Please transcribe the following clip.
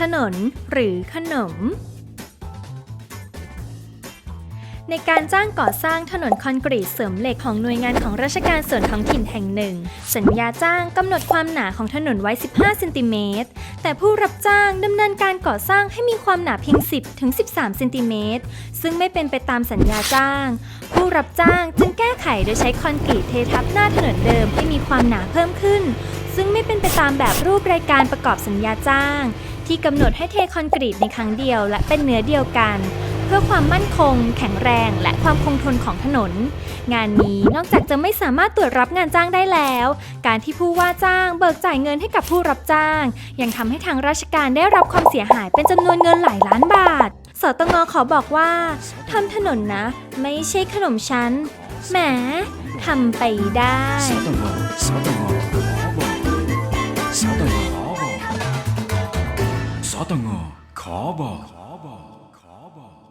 ถนนหรือขนม ในการจ้างก่อสร้างถนนคอนกรีตเสริมเหล็กของหน่วยงานของราชการส่วนท้องถิ่นแห่งหนึ่ง สัญญาจ้างกำหนดความหนาของถนนไว้ 15เซนติเมตรแต่ผู้รับจ้างดำเนินการก่อสร้างให้มีความหนาเพียง 10ถึง13เซนติเมตรซึ่งไม่เป็นไปตามสัญญาจ้าง ผู้รับจ้างจึงแก้ไขโดยใช้คอนกรีตเททับหน้าถนนเดิมให้มีความหนาเพิ่มขึ้น ซึ่งไม่เป็นไปตามแบบรูปรายการประกอบสัญญาจ้าง ที่กำหนดให้เทคอนกรีตในครั้งเดียวและเป็นเนื้อเดียวกัน เพื่อความมั่นคง แข็งแรง และความคงทนของถนน งานนี้นอกจากจะไม่สามารถตรวจรับงานจ้างได้แล้ว การที่ผู้ว่าจ้างเบิกจ่ายเงินให้กับผู้รับจ้าง ยังทำให้ทางราชการได้รับความเสียหายเป็นจำนวนเงินหลายล้านบาท สตงอขอบอกว่าทำถนนนะ ไม่ใช่ขนมชั้นแหมทำไปได้ขอบอกขอบอกขอบอก